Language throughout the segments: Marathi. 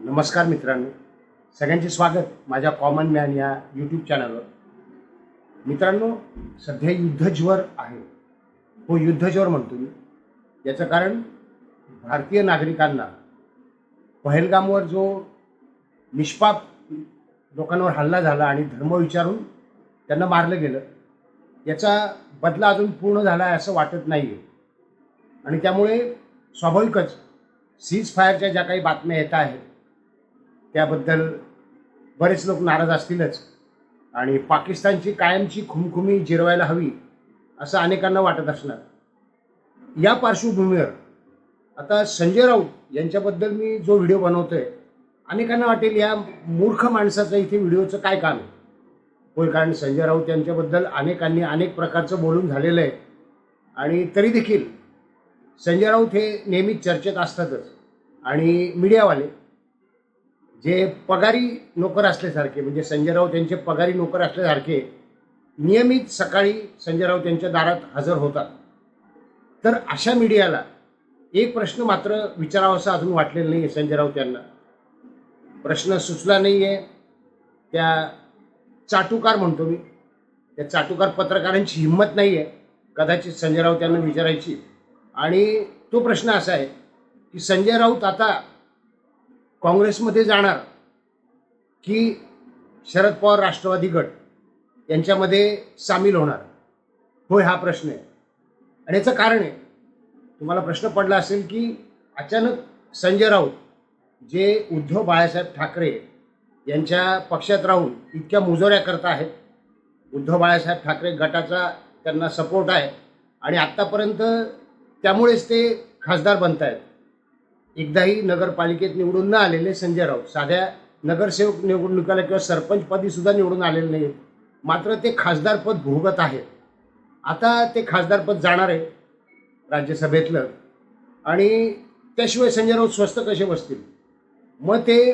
नमस्कार मित्रांनो. सगळ्यांचे स्वागत माझ्या कॉमन मॅन या यूट्यूब चॅनलवर मित्रांनो सध्या युद्धज्वर आहे. हो युद्धज्वर म्हणतो मी. याचं कारण भारतीय नागरिकांना पहलगामवर जो निष्पाप लोकांवर हल्ला झाला आणि धर्म विचारून त्यांना मारलं गेलं याचा बदला अजून पूर्ण झाला आहे असं वाटत नाही आहे आणि त्यामुळे स्वाभाविकच सीज फायरच्या ज्या काही बातम्या येत आहेत त्याबद्दल बरेच लोक नाराज असतीलच. आणि पाकिस्तानची कायमची खुमखुमी जिरवायला हवी असं अनेकांना वाटत असणार. या पार्श्वभूमीवर आता संजय राऊत यांच्याबद्दल मी जो व्हिडिओ बनवतोय अनेकांना वाटेल या मूर्ख माणसाचं इथे व्हिडिओचं काय काम आहे? होय कारण संजय राऊत यांच्याबद्दल अनेकांनी अनेक प्रकारचं बोलून झालेलं आहे. आणि तरी देखील संजय राऊत हे नेहमीच चर्चेत असतातच. आणि मीडियावाले जे पगारी नोकर असल्यासारखे म्हणजे संजय राऊत यांचे पगारी नोकर असल्यासारखे नियमित सकाळी संजय राऊत यांच्या दारात हजर होतात. तर अशा मीडियाला एक प्रश्न मात्र विचारावासा अजून वाटलेला नाही आहे संजय राऊत यांना. प्रश्न सुचला नाही आहे त्या चाटुकार म्हणतो मी. त्या चाटुकार पत्रकारांची हिंमत नाही आहे कदाचित संजय राऊत यांना विचारायची. आणि तो प्रश्न असा आहे की संजय राऊत आता काँग्रेसमध्ये जाणार की शरद पवार राष्ट्रवादी गट यांच्यामध्ये सामील होणार? होय हा प्रश्न आहे. आणि याचं कारण आहे तुम्हाला प्रश्न पडला असेल की अचानक संजय राऊत जे उद्धव बाळासाहेब ठाकरे यांच्या पक्षात राहून इतक्या मुजोऱ्या करत आहेत उद्धव बाळासाहेब ठाकरे गटाचा त्यांना सपोर्ट आहे आणि आत्तापर्यंत त्यामुळेच ते खासदार बनत आहेत एकदाही नगरपालिकेत निवडून न आलेले संजय राऊत साध्या नगरसेवक निवडणुकाला किंवा सरपंचपदी सुद्धा निवडून आलेले नाही मात्र ते खासदारपद भोगत आहेत. आता ते खासदारपद जाणार आहे राज्यसभेतलं. आणि त्याशिवाय संजय राऊत स्वस्त कसे बसतील? मग ते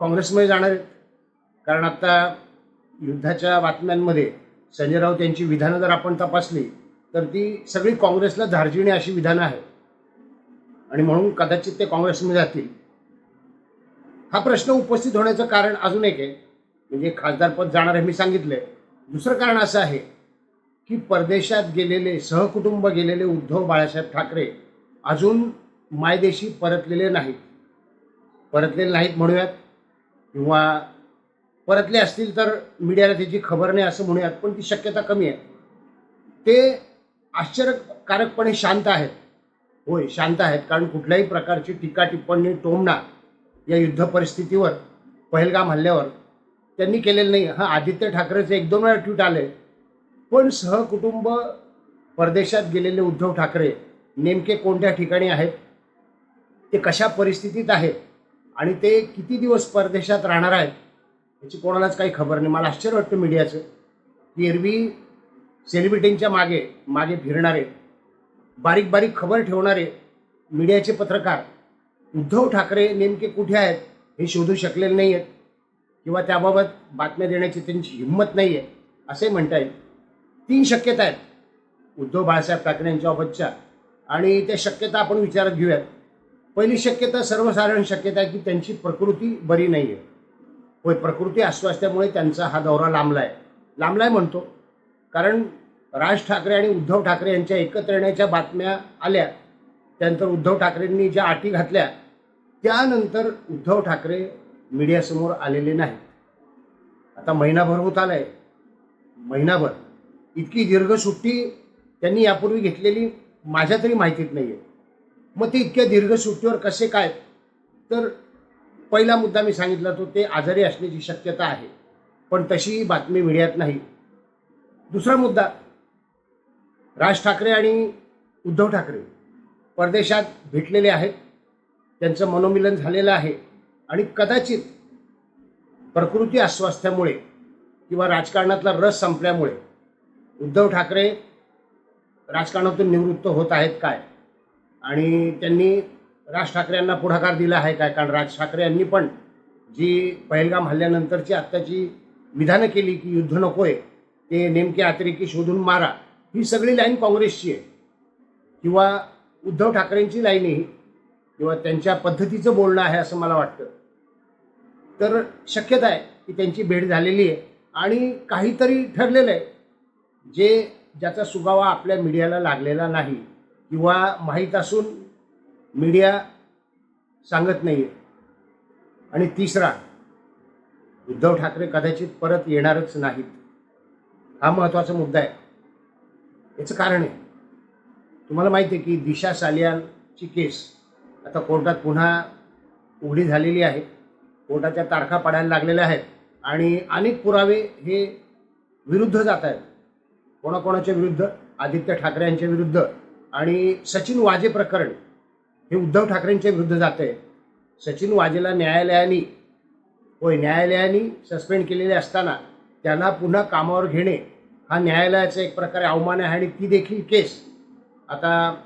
काँग्रेसमध्ये जाणार आहेत. कारण आता युद्धाच्या बातम्यांमध्ये संजय राऊत यांची विधानं जर आपण तपासली तर ती सगळी काँग्रेसला धार्जिणी अशी विधानं आहेत. आणि म्हणून कदाचित ते काँग्रेसमध्ये जातील. हा प्रश्न उपस्थित होण्याचं कारण अजून एक आहे. म्हणजे खासदारपद जाणार आहे मी सांगितलंय. दुसरं कारण असं आहे की परदेशात गेलेले सहकुटुंब गेलेले उद्धव बाळासाहेब ठाकरे अजून मायदेशी परतलेले नाहीत. परतलेले नाहीत म्हणूयात. किंवा परतले असतील तर मीडियाला त्याची खबर नाही असं म्हणूयात पण ती शक्यता कमी आहे. ते आश्चर्यकारकपणे शांत आहेत. होय शांत आहेत. कारण कुठल्याही प्रकारची टीका टिप्पणी टोमणा या युद्ध परिस्थितीवर पहलगाम हल्ल्यावर त्यांनी केलेलं नाही. हां आदित्य ठाकरेचे एक दोन वेळा ट्विट आले पण सहकुटुंब परदेशात गेलेले उद्धव ठाकरे नेमके कोणत्या ठिकाणी आहेत? ते कशा परिस्थितीत आहेत? आणि ते किती दिवस परदेशात राहणार आहेत? याची कोणालाच काही खबर नाही. मला आश्चर्य वाटतं मीडियाचं. की एरवी सेलिब्रिटींच्या मागे मागे फिरणारे बारीक बारीक खबर ठेवणारे मीडियाचे पत्रकार उद्धव ठाकरे नेमके कुठे आहेत हे शोधू शकलेले नाही आहेत किंवा त्याबाबत बातम्या देण्याची त्यांची हिंमत नाही आहे असे म्हणता येईल. तीन शक्यता आहेत. उद्धव बाळासाहेब ठाकरे यांच्याबाबतच्या आणि त्या शक्यता आपण विचारात घेऊयात. पहिली शक्यता सर्वसाधारण शक्यता आहे की त्यांची प्रकृती बरी नाही आहे होय प्रकृती अस्वास्थ्यामुळे त्यांचा हा दौरा लांबला आहे लांबला आहे म्हणतो. कारण राज ठाकरे आणि उद्धव ठाकरे यांच्या एकत्र येण्याच्या बातम्या आल्या त्यानंतर उद्धव ठाकरेंनी ज्या अटी घातल्या त्यानंतर उद्धव ठाकरे मीडियासमोर आलेले नाहीत. आता महिनाभर होत आलाय. महिनाभर. इतकी दीर्घ सुट्टी त्यांनी यापूर्वी घेतलेली माझ्या तरी माहितीत नाही आहे मग ते इतक्या दीर्घ सुट्टीवर कसे काय? तर पहिला मुद्दा मी सांगितला तो ते आजारी असण्याची शक्यता आहे. पण तशी बातमी मीडियात नाही. दुसरा मुद्दा राज ठाकरे आणि उद्धव ठाकरे परदेशात भेटलेले आहेत. त्यांचं मनोमिलन झालेलं आहे. आणि कदाचित प्रकृती अस्वास्थ्यामुळे किंवा राजकारणातला रस संपल्यामुळे उद्धव ठाकरे राजकारणातून निवृत्त होत आहेत काय? आणि त्यांनी राज ठाकरे यांना पुढाकार दिला आहे काय? कारण राज ठाकरे यांनी पण जी पहलगाम हल्ल्यानंतरची आत्ताची विधानं केली की युद्ध नकोय ते नेमके अतिरेकी शोधून मारा. ही सगळी लाईन काँग्रेसची आहे. किंवा उद्धव ठाकरेंची लाईन आहे किंवा त्यांच्या पद्धतीचं बोलणं आहे असं मला वाटतं. तर शक्यता आहे की त्यांची भेट झालेली आहे. आणि काहीतरी ठरलेलं आहे. जे ज्याचा सुगावा आपल्या मीडियाला लागलेला नाही. किंवा माहीत असून मीडिया सांगत नाही आहे आणि तिसरा उद्धव ठाकरे कदाचित परत येणारच नाहीत. हा महत्त्वाचा मुद्दा आहे. याचं कारण आहे. तुम्हाला माहिती आहे की दिशा सालियाची केस आता कोर्टात पुन्हा उघडी झालेली आहे. कोर्टाच्या तारखा पडायला लागलेल्या आहेत आणि अनेक पुरावे हे विरुद्ध जात आहेत. कोणाकोणाच्या विरुद्ध? आदित्य ठाकरे यांच्या विरुद्ध आणि सचिन वाजे प्रकरण हे उद्धव ठाकरेंच्या विरुद्ध जात आहे. सचिन वाजेला न्यायालयाने होय न्यायालयाने सस्पेंड केलेले असताना त्यांना पुन्हा कामावर घेणे हा न्यायालयाचा एक प्रकारे अवमान आहे आणि ती देखील केस. आता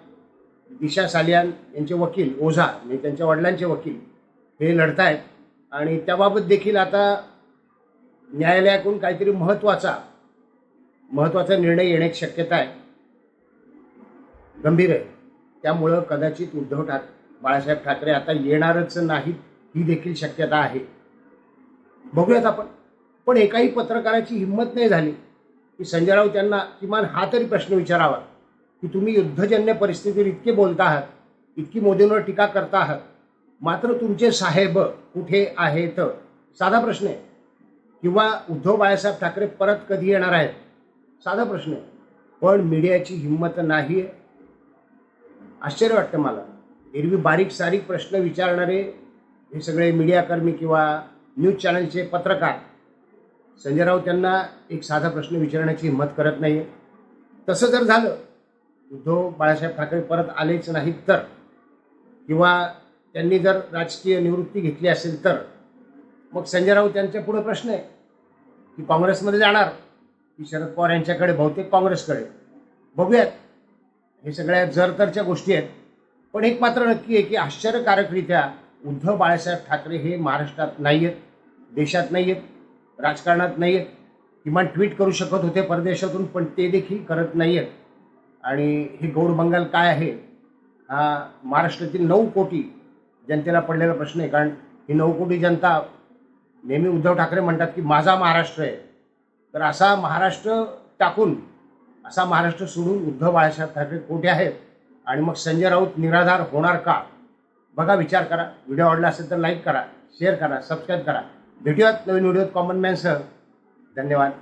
दिशा सालियान यांचे वकील ओझा म्हणजे त्यांच्या वडिलांचे वकील हे लढत आहेत आणि त्याबाबत देखील आता न्यायालयाकडून काहीतरी महत्त्वाचा महत्त्वाचा निर्णय येण्याची शक्यता आहे. गंभीर आहे. त्यामुळं कदाचित उद्धव ठाक बाळासाहेब ठाकरे आता येणारच नाहीत ही देखील शक्यता आहे. बघूयात आपण. पण एकाही पत्रकाराची हिंमत नाही झाली. की संजय राऊत यांना किमान हा तरी प्रश्न विचारावा की तुम्ही युद्धजन्य परिस्थितीवर इतके बोलता आहात इतकी मोदींवर टीका करता आहात मात्र तुमचे साहेब कुठे आहेत? साधा प्रश्न आहे. किंवा उद्धव बाळासाहेब ठाकरे परत कधी येणार आहेत? साधा प्रश्न आहे. पण मीडियाची हिंमत नाही आहे आश्चर्य वाटतं मला. एरवी बारीक सारीक प्रश्न विचारणारे हे सगळे मीडियाकर्मी किंवा न्यूज चॅनलचे पत्रकार संजय राऊत यांना एक साधा प्रश्न विचारण्याची हिंमत करत नाही आहे तसं जर झालं उद्धव बाळासाहेब ठाकरे परत आलेच नाहीत तर किंवा त्यांनी जर राजकीय निवृत्ती घेतली असेल तर मग संजय राऊत यांच्या पुढे प्रश्न आहे की काँग्रेसमध्ये जाणार की शरद पवार यांच्याकडे बहुतेक काँग्रेसकडे. बघूयात. हे सगळ्या जरतरच्या गोष्टी आहेत. पण एक मात्र नक्की आहे की आश्चर्यकारकरित्या उद्धव बाळासाहेब ठाकरे हे महाराष्ट्रात नाही आहेत देशात नाही आहेत राजकारणात नाही आहेत किमान ट्विट करू शकत होते परदेशातून पण ते देखील करत नाही आहेत आणि हे गौड बंगाल काय आहे? हा महाराष्ट्रातील नऊ कोटी जनतेला पडलेला प्रश्न आहे. कारण ही नऊ कोटी जनता नेहमी उद्धव ठाकरे म्हणतात की माझा महाराष्ट्र आहे. तर असा महाराष्ट्र टाकून असा महाराष्ट्र सोडून उद्धव बाळासाहेब ठाकरे कोठे आहेत? आणि मग संजय राऊत निराधार होणार का? बघा विचार करा. व्हिडिओ आवडला असेल तर लाईक करा शेअर करा सबस्क्राईब करा. भेटूयात नवीन व्हिडिओत कॉमन मॅनसह धन्यवाद.